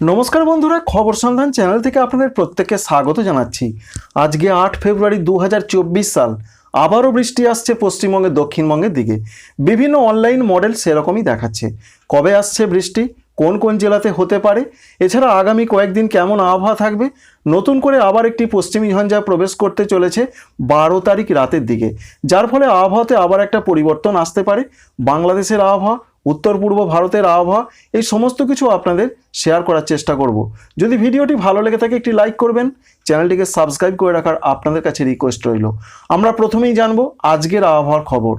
নমস্কার বন্ধুরা, খবর সন্ধান চ্যানেল থেকে আপনাদের প্রত্যেককে স্বাগত জানাচ্ছি। আজকে আট ফেব্রুয়ারি দু হাজার চব্বিশ সাল, আবারও বৃষ্টি আসছে পশ্চিমবঙ্গের দক্ষিণবঙ্গের দিকে। বিভিন্ন অনলাইন মডেল সেরকমই দেখাচ্ছে। কবে আসছে বৃষ্টি? কোন কোন জেলাতে হতে পারে? এছাড়া আগামী কয়েকদিন কেমন আবহাওয়া থাকবে? নতুন করে আবার একটি পশ্চিমী ঝঞ্ঝা প্রবেশ করতে চলেছে বারো তারিখ রাতের দিকে। যার ফলে আবহাওয়াতে আবার একটা পরিবর্তন আসতে পারে। বাংলাদেশের আবহাওয়া উত্তর পূর্ব ভারতের আবহাওয়া, এই সমস্ত কিছু আপনাদের শেয়ার করার চেষ্টা করব। যদি ভিডিওটি ভালো লেগে থাকে, একটি লাইক করবেন। চ্যানেলটিকে সাবস্ক্রাইব করে রাখার আপনাদের কাছে রিকোয়েস্ট রইল। আমরা প্রথমেই জানব আজকের আবহাওয়ার খবর।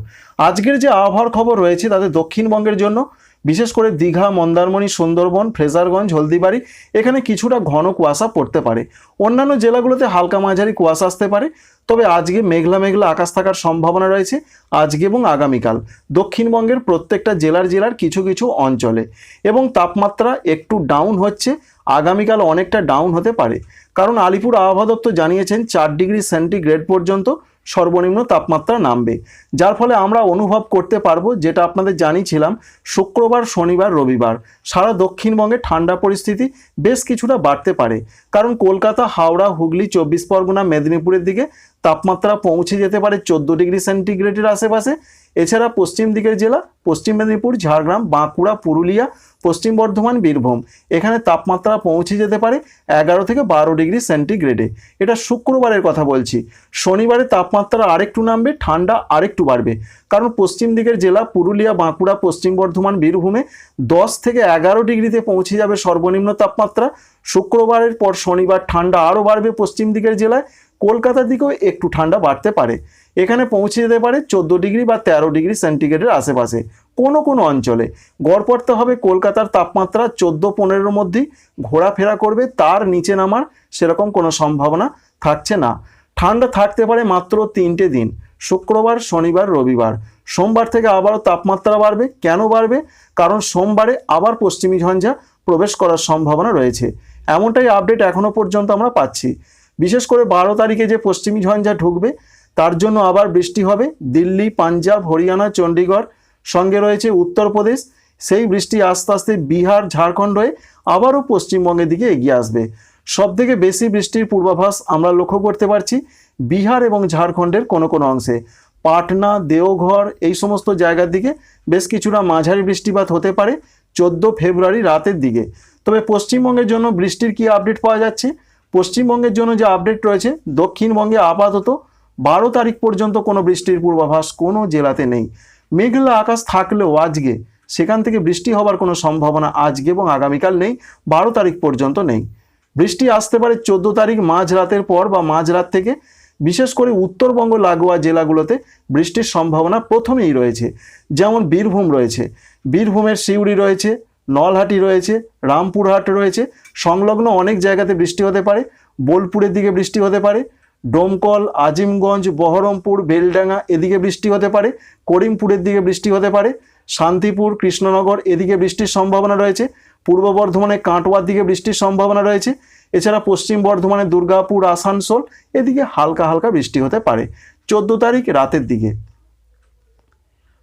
আজকের যে আবহাওয়ার খবর রয়েছে, তাতে দক্ষিণবঙ্গের জন্য বিশেষ করে দীঘা, মন্দারমণি, সুন্দরবন, ফ্রেজারগঞ্জ, হলদিবাড়ি, এখানে কিছুটা ঘন কুয়াশা পড়তে পারে। অন্যান্য জেলাগুলোতে হালকা মাঝারি কুয়াশা আসতে পারে, তবে আজকে মেঘলা মেঘলা আকাশ থাকার সম্ভাবনা রয়েছে আজকে এবং আগামীকাল। দক্ষিণবঙ্গের প্রত্যেকটা জেলার জেলার কিছু কিছু অঞ্চলে। এবং তাপমাত্রা একটু ডাউন হচ্ছে, আগামীকাল অনেকটা ডাউন হতে পারে। কারণ আলিপুর আবহাওয়া দপ্তর জানিয়েছেন, চার ডিগ্রি সেন্টিগ্রেড পর্যন্ত সর্বনিম্ন তাপমাত্রা নামবে। যার ফলে আমরা অনুভব করতে পারব যেটা আপনাদের জানিয়েছিলাম, শুক্রবার, শনিবার, রবিবার। সারা দক্ষিণবঙ্গে ঠান্ডা পরিস্থিতি বেশ কিছুটা বাড়তে পারে। কারণ কলকাতা, হাওড়া, হুগলি, চব্বিশ পরগনা, মেদিনীপুরের দিকে তাপমাত্রা পৌঁছে যেতে পারে চোদ্দ ডিগ্রি সেন্টিগ্রেডের আশেপাশে। এছাড়া পশ্চিম দিকের জেলা, পশ্চিম মেদিনীপুর, ঝাড়গ্রাম, বাঁকুড়া, পুরুলিয়া, পশ্চিম বর্ধমান, বীরভূম। এখানে তাপমাত্রা পৌঁছে যেতে পারে এগারো থেকে বারো ডিগ্রি সেন্টিগ্রেডে। এটা শুক্রবারের কথা বলছি। শনিবারে তাপমাত্রা আরেকটু নামবে, ঠান্ডা আরেকটু বাড়বে। কারণ পশ্চিম দিকের জেলা, পুরুলিয়া, বাঁকুড়া, পশ্চিম বর্ধমান, বীরভূমে দশ থেকে এগারো ডিগ্রিতে পৌঁছে যাবে সর্বনিম্ন তাপমাত্রা। শুক্রবারের পর শনিবার ঠান্ডা আরও বাড়বে পশ্চিম দিকের জেলায়। কলকাতার দিকেও একটু ঠান্ডা বাড়তে পারে। এখানে পৌঁছে যেতে পারে চোদ্দ ডিগ্রি বা তেরো ডিগ্রি সেন্টিগ্রেডের আশেপাশে, কোনো কোনো অঞ্চলে। গড় পড়তে হবে কলকাতার তাপমাত্রা চোদ্দ পনেরোর মধ্যেই। ঘোরাফেরা করবে, তার নিচে নামার সেরকম কোনো সম্ভাবনা থাকছে না। ঠান্ডা থাকতে পারে মাত্র তিনটে দিন, শুক্রবার, শনিবার, রবিবার। সোমবার থেকে আবারও তাপমাত্রা বাড়বে। কেন বাড়বে? কারণ সোমবারে আবার পশ্চিমী ঝঞ্ঝা প্রবেশ করার সম্ভাবনা রয়েছে। এমনটাই আপডেট এখনও পর্যন্ত আমরা পাচ্ছি। বিশেষ করে বারো তারিখে যে পশ্চিমী ঝঞ্ঝা ঢুকবে, তার জন্য আবার বৃষ্টি হবে। দিল্লি, পাঞ্জাব, হরিয়ানা, চণ্ডীগড় সঙ্গে রয়েছে উত্তরপ্রদেশ। সেই বৃষ্টি আস্তে আস্তে বিহার, ঝাড়খণ্ড হয়ে আবারও পশ্চিমবঙ্গের দিকে এগিয়ে আসবে। সব থেকে বেশি বৃষ্টির পূর্বাভাস আমরা লক্ষ্য করতে পারছি বিহার এবং ঝাড়খণ্ডের কোনো কোনো অংশে। পাটনা, দেওঘর এই সমস্ত জায়গার দিকে বেশ কিছুটা মাঝারি বৃষ্টিপাত হতে পারে চোদ্দ ফেব্রুয়ারি রাতের দিকে। তবে পশ্চিমবঙ্গের জন্য বৃষ্টির কি আপডেট পাওয়া যাচ্ছে? পশ্চিমবঙ্গের জন্য যে আপডেট রয়েছে, দক্ষিণবঙ্গে আপাতত বারো তারিখ পর্যন্ত কোনো বৃষ্টির পূর্বাভাস কোনো জেলাতে নেই। মেঘলা আকাশ থাকলেও আজকে সেখান থেকে বৃষ্টি হবার কোনো সম্ভাবনা আজকে এবং আগামীকাল নেই, বারো তারিখ পর্যন্ত নেই। বৃষ্টি আসতে পারে চোদ্দ তারিখ মাঝরাতের পর বা মাঝরাত থেকে। বিশেষ করে উত্তরবঙ্গ লাগোয়া জেলাগুলোতে বৃষ্টির সম্ভাবনা প্রথমেই রয়েছে। যেমন বীরভূম রয়েছে। বীরভূমের সিউড়ি রয়েছে। নলহাটি রয়েছে, রামপুরহাট রয়েছে, সংলগ্ন অনেক জায়গাতে বৃষ্টি হতে পারে, বোলপুরের দিকে বৃষ্টি হতে পারে, ডোমকল, আজিমগঞ্জ, বহরমপুর, বেলডাঙ্গা এদিকে বৃষ্টি হতে পারে, করিমপুরের দিকে বৃষ্টি হতে পারে, শান্তিপুর, কৃষ্ণনগর এদিকে বৃষ্টির সম্ভাবনা রয়েছে, পূর্ব বর্ধমানে কাটোয়ার দিকে বৃষ্টির সম্ভাবনা রয়েছে, এছাড়া পশ্চিম বর্ধমানে দুর্গাপুর, আসানসোল এদিকে হালকা হালকা বৃষ্টি হতে পারে, চোদ্দ তারিখ রাতের দিকে।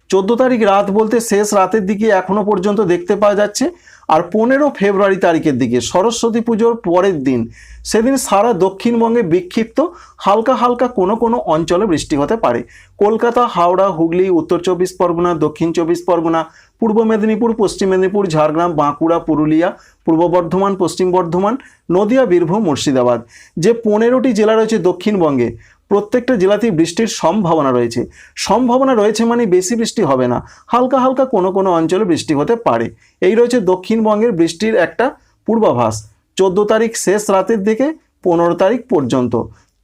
চোদ্দ তারিখ রাত বলতে শেষ রাতের দিকে এখনও পর্যন্ত দেখতে পাওয়া যাচ্ছে। আর পনেরো ফেব্রুয়ারি তারিখের দিকে সরস্বতী পুজোর পরের দিন, সেদিন সারা দক্ষিণবঙ্গে বিক্ষিপ্ত হালকা হালকা কোনো কোনো অঞ্চলে বৃষ্টি হতে পারে। কলকাতা, হাওড়া, হুগলি, উত্তর চব্বিশ পরগনা, দক্ষিণ চব্বিশ পরগনা, পূর্ব মেদিনীপুর, পশ্চিম মেদিনীপুর, ঝাড়গ্রাম, বাঁকুড়া, পুরুলিয়া, পূর্ব বর্ধমান, পশ্চিম বর্ধমান, নদিয়া, বীরভূম, মুর্শিদাবাদ। যে পনেরোটি জেলা রয়েছে দক্ষিণবঙ্গে প্রত্যেকটা জেলাতেই বৃষ্টির সম্ভাবনা রয়েছে। সম্ভাবনা রয়েছে মানে বেশি বৃষ্টি হবে না। হালকা হালকা কোনো কোনো অঞ্চলে বৃষ্টি হতে পারে। এই রয়েছে দক্ষিণবঙ্গের বৃষ্টির একটা পূর্বাভাস। চোদ্দ তারিখ শেষ রাতের দিকে, পনেরো তারিখ পর্যন্ত।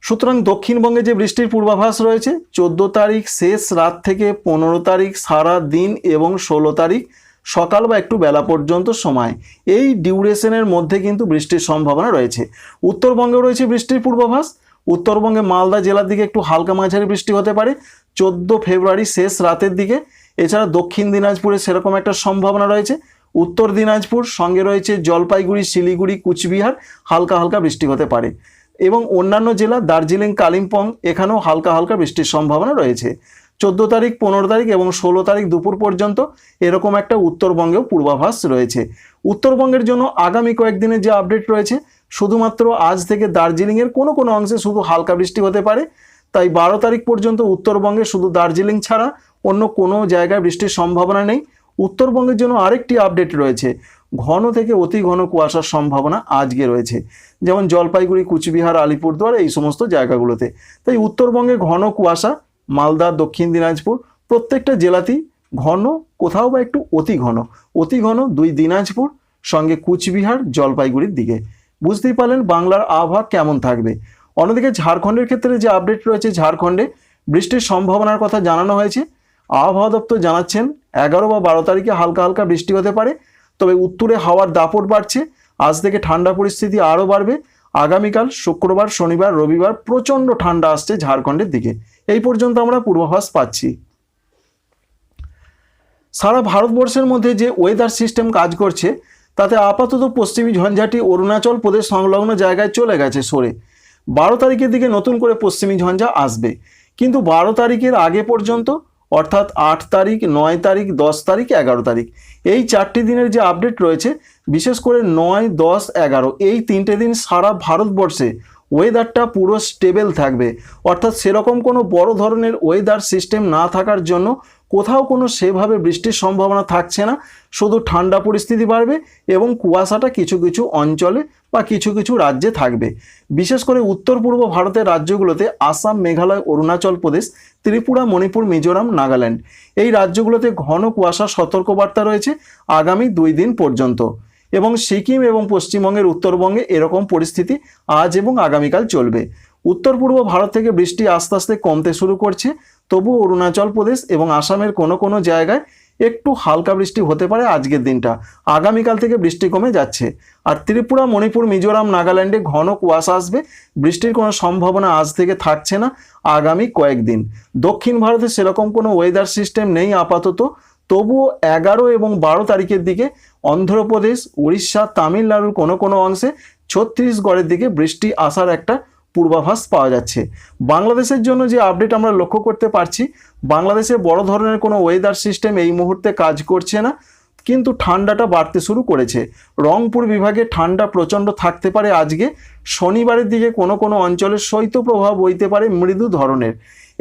সুতরাং দক্ষিণবঙ্গে যে বৃষ্টির পূর্বাভাস রয়েছে, চোদ্দ তারিখ শেষ রাত থেকে পনেরো তারিখ সারা দিন এবং ষোলো তারিখ সকাল বা একটু বেলা পর্যন্ত সময়। এই ডিউরেশনের মধ্যে কিন্তু বৃষ্টির সম্ভাবনা রয়েছে। উত্তরবঙ্গেও রয়েছে বৃষ্টির পূর্বাভাস। উত্তরবঙ্গে মালদা জেলার দিকে একটু হালকা মাঝারি বৃষ্টি হতে পারে। চোদ্দ ফেব্রুয়ারি শেষ রাতের দিকে। এছাড়া দক্ষিণ দিনাজপুরে সেরকম একটা সম্ভাবনা রয়েছে। উত্তর দিনাজপুর, সঙ্গে রয়েছে জলপাইগুড়ি, শিলিগুড়ি, কুচবিহার, হালকা হালকা বৃষ্টি হতে পারে। এবং অন্যান্য জেলা, দার্জিলিং, কালিম্পং, এখানেও হালকা হালকা বৃষ্টির সম্ভাবনা রয়েছে। চোদ্দ তারিখ, পনেরো তারিখ এবং ষোলো তারিখ দুপুর পর্যন্ত এরকম একটা উত্তরবঙ্গেও পূর্বাভাস রয়েছে। উত্তরবঙ্গের জন্য আগামী কয়েকদিনের যে আপডেট রয়েছে শুধুমাত্র আজ থেকে দার্জিলিংয়ের কোনো কোনো অংশে শুধু হালকা বৃষ্টি হতে পারে। তাই বারো তারিখ পর্যন্ত উত্তরবঙ্গে শুধু দার্জিলিং ছাড়া অন্য কোনো জায়গায় বৃষ্টির সম্ভাবনা নেই। উত্তরবঙ্গের জন্য আরেকটি আপডেট রয়েছে। ঘন থেকে অতি ঘন কুয়াশার সম্ভাবনা আজকে রয়েছে। যেমন জলপাইগুড়ি, কুচবিহার, আলিপুরদুয়ার এই সমস্ত জায়গাগুলোতে। তাই উত্তরবঙ্গে ঘন কুয়াশা, মালদা, দক্ষিণ দিনাজপুর প্রত্যেকটা জেলাতেই ঘন, কোথাও বা একটু অতি ঘন। অতি ঘন দুই দিনাজপুর, সঙ্গে কুচবিহার, জলপাইগুড়ির দিকে। বুঝতেই পারলেন বাংলার আবহাওয়া কেমন থাকবে। অন্যদিকে ঝাড়খণ্ডের ক্ষেত্রে যে আপডেট রয়েছে ঝাড়খণ্ডে, বৃষ্টির সম্ভাবনার কথা জানানো হয়েছে। আবহাওয়া দপ্তর জানাচ্ছেন এগারো বা বারো তারিখে হালকা হালকা বৃষ্টি হতে পারে, তবে উত্তরে হাওয়ার দাপট বাড়ছে। আজ থেকে ঠান্ডা পরিস্থিতি আরও বাড়বে। আগামীকাল শুক্রবার, শনিবার, রবিবার প্রচণ্ড ঠান্ডা আসছে ঝাড়খণ্ডের দিকে। এই পর্যন্ত আমরা পূর্বাভাস পাচ্ছি। সারা ভারতবর্ষের মধ্যে যে ওয়েদার সিস্টেম কাজ করছে তাতে আপাতত পশ্চিমী ঝঞ্ঝাটি অরুণাচল প্রদেশ সংলগ্ন জায়গায় চলে গেছে সরে। বারো তারিখের দিকে নতুন করে পশ্চিমী ঝঞ্ঝা আসবে। কিন্তু বারো তারিখের আগে পর্যন্ত, অর্থাৎ আট তারিখ, নয় তারিখ, দশ তারিখ, এগারো তারিখ, এই চারটি দিনের যে আপডেট রয়েছে, বিশেষ করে নয়, দশ, এগারো, এই তিনটে দিন সারা ভারতবর্ষে ওয়েদারটা পুরো স্টেবল থাকবে। অর্থাৎ সেরকম কোনো বড় ধরনের ওয়েদার সিস্টেম না থাকার জন্য কোথাও কোনো সেভাবে বৃষ্টির সম্ভাবনা থাকছে না। শুধু ঠান্ডা পরিস্থিতি বাড়বে এবং কুয়াশাটা কিছু কিছু অঞ্চলে বা কিছু কিছু রাজ্যে থাকবে। বিশেষ করে উত্তর পূর্ব ভারতের রাজ্যগুলোতে আসাম, মেঘালয়, অরুণাচল প্রদেশ, ত্রিপুরা, মণিপুর, মিজোরাম, নাগাল্যান্ড। এই রাজ্যগুলোতে ঘন কুয়াশা সতর্কবার্তা রয়েছে আগামী দুই দিন পর্যন্ত। এবং সিকিম এবং পশ্চিমবঙ্গের উত্তরবঙ্গে এরকম পরিস্থিতি আজ এবং আগামীকাল চলবে। উত্তর পূর্ব ভারত থেকে বৃষ্টি আস্তে আস্তে কমতে শুরু করছে। তবু অরুণাচল প্রদেশ এবং আসামের কোনো কোনো জায়গায় একটু হালকা বৃষ্টি হতে পারে আজকের দিনটা। আগামীকাল থেকে বৃষ্টি কমে যাচ্ছে। আর ত্রিপুরা, মণিপুর, মিজোরাম, নাগাল্যান্ডে ঘন কুয়াশা আসবে। বৃষ্টির কোনো সম্ভাবনা আজ থেকে থাকছে না আগামী কয়েকদিন। দক্ষিণ ভারতে সেরকম কোনো ওয়েদার সিস্টেম নেই আপাতত। তবুও এগারো এবং বারো তারিখের দিকে অন্ধ্রপ্রদেশ, উড়িষ্যা, তামিলনাড়ুর কোনো কোনো অংশে ছত্তিশগড়ের দিকে বৃষ্টি আসার একটা পূর্বাভাস পাওয়া যাচ্ছে। বাংলাদেশের জন্য যে আপডেট আমরা লক্ষ্য করতে পারছি, বাংলাদেশে বড় ধরনের কোনো ওয়েদার সিস্টেম এই মুহূর্তে কাজ করছে না, কিন্তু ঠান্ডাটা বাড়তে শুরু করেছে। রংপুর বিভাগে ঠান্ডা প্রচণ্ড থাকতে পারে আজকে, শনিবারের দিকে কোনো কোনো অঞ্চলে শৈত্যপ্রবাহ বইতে পারে মৃদু ধরনের।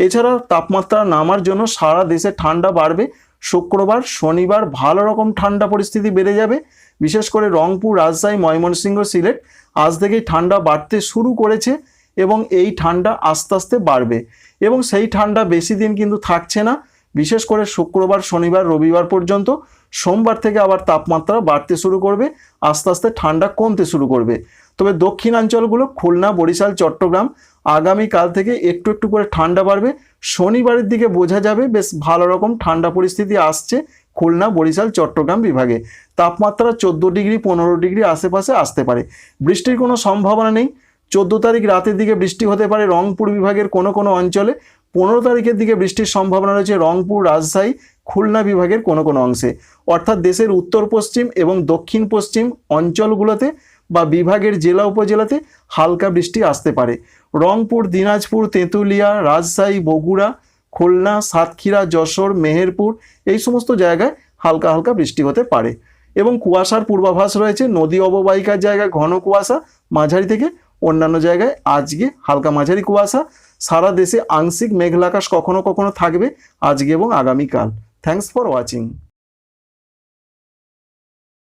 এছাড়া তাপমাত্রা নামার জন্য সারা দেশে ঠান্ডা বাড়বে শুক্রবার, শনিবার ভালো রকম ঠান্ডা পরিস্থিতি বেড়ে যাবে। বিশেষ করে রংপুর, রাজশাহী, ময়মনসিংহ, সিলেট আজ থেকেই ঠান্ডা বাড়তে শুরু করেছে এবং এই ঠান্ডা আস্তে আস্তে বাড়বে। এবং সেই ঠান্ডা বেশি দিন কিন্তু থাকছে না। বিশেষ করে শুক্রবার, শনিবার, রবিবার পর্যন্ত সোমবার থেকে আবার তাপমাত্রা বাড়তে শুরু করবে। আস্তে আস্তে ঠান্ডা কমতে শুরু করবে। তবে দক্ষিণাঞ্চলগুলো খুলনা, বরিশাল, চট্টগ্রাম আগামীকাল থেকে একটু একটু করে ঠান্ডা বাড়বে। শনিবারের দিকে বোঝা যাবে, বেশ ভালো রকম ঠান্ডা পরিস্থিতি আসছে খুলনা, বরিশাল, চট্টগ্রাম বিভাগে। তাপমাত্রা চোদ্দ ডিগ্রি, পনেরো ডিগ্রি আশেপাশে আসতে পারে। বৃষ্টির কোনো সম্ভাবনা নেই। চোদ্দ তারিখ রাতের দিকে বৃষ্টি হতে পারে রংপুর বিভাগের কোনো কোনো অঞ্চলে। পনেরো তারিখের দিকে বৃষ্টির সম্ভাবনা রয়েছে রংপুর, রাজশাহী, খুলনা বিভাগের কোনো কোনো অংশে। অর্থাৎ দেশের উত্তর পশ্চিম এবং দক্ষিণ পশ্চিম অঞ্চলগুলোতে বা বিভাগের জেলা উপজেলাতে হালকা বৃষ্টি আসতে পারে। রংপুর, দিনাজপুর, তেঁতুলিয়া, রাজশাহী, বগুড়া, খুলনা, সাতক্ষীরা, যশোর, মেহেরপুর এই সমস্ত জায়গায় হালকা হালকা বৃষ্টি হতে পারে। এবং কুয়াশার পূর্বাভাস রয়েছে। নদী অববাহিকার জায়গায় ঘন কুয়াশা। মাঝারি থেকে অন্যান্য জায়গায় আজকে হালকা মাঝারি কুয়াশা। সারা দেশে আংশিক মেঘলাকাশ কখনো কখনো থাকবে আজকে এবং আগামীকাল। Thanks for watching